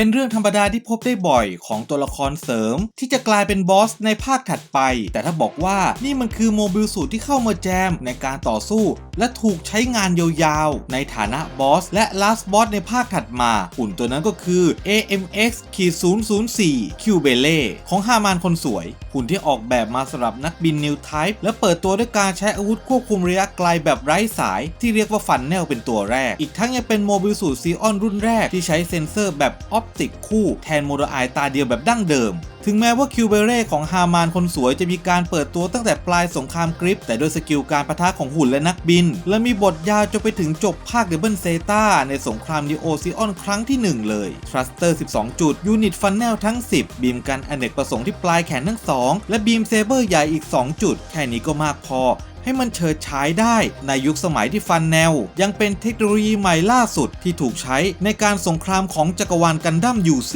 เป็นเรื่องธรรมดาที่พบได้บ่อยของตัวละครเสริม ที่จะกลายเป็นบอสในภาคถัดไป แต่ถ้าบอกว่านี่มันคือโมบิลสูตรที่เข้ามาแจมในการต่อสู้ และถูกใช้งานยาวๆ ในฐานะบอส และลาสบอสในภาคถัดมา หุ่นตัวนั้นก็คือ AMX 004 Q b e l e ของฮามานคนสวย หุ่นที่ออกแบบมาสำหรับนักบินนิวไทป์และเปิดตัวด้วยการใช้อาวุธควบคุมระยะไกลแบบไร้สาย ที่เรียกว่าฟันแนลเป็นตัวแรก อีกทั้งยังเป็นโมบิลสูตรซีออนรุ่นแรกที่ใช้เซ็นเซอร์แบบออปติกคู่แทนโมโดไอตาเดียวแบบดั้งเดิม ถึงแม้ว่าคิวเบเร่ของฮามานคนสวยจะมีการเปิดตัวตั้งแต่ปลายสงครามกริป แต่ด้วยสกิลการประทะของหุ่นและนักบิน และมีบทยาวจนไปถึงจบภาคเดบิลเซตาในสงครามดิโอซิออนครั้งที่ 1 เลยทรัสเตอร์ 12 จุด ยูนิตฟันแนลทั้ง 10 บีมกันอเนกประสงค์ที่ปลายแขนทั้ง 2 และบีมเซเบอร์ใหญ่อีก 2 จุด แค่นี้ก็มากพอ ให้มันเฉิดฉายได้ในยุคสมัยที่ฟันแนว ยังเป็นเทคโนโลยีใหม่ล่าสุดที่ถูกใช้ในการสงครามของจักรวาลกันดั้ม U4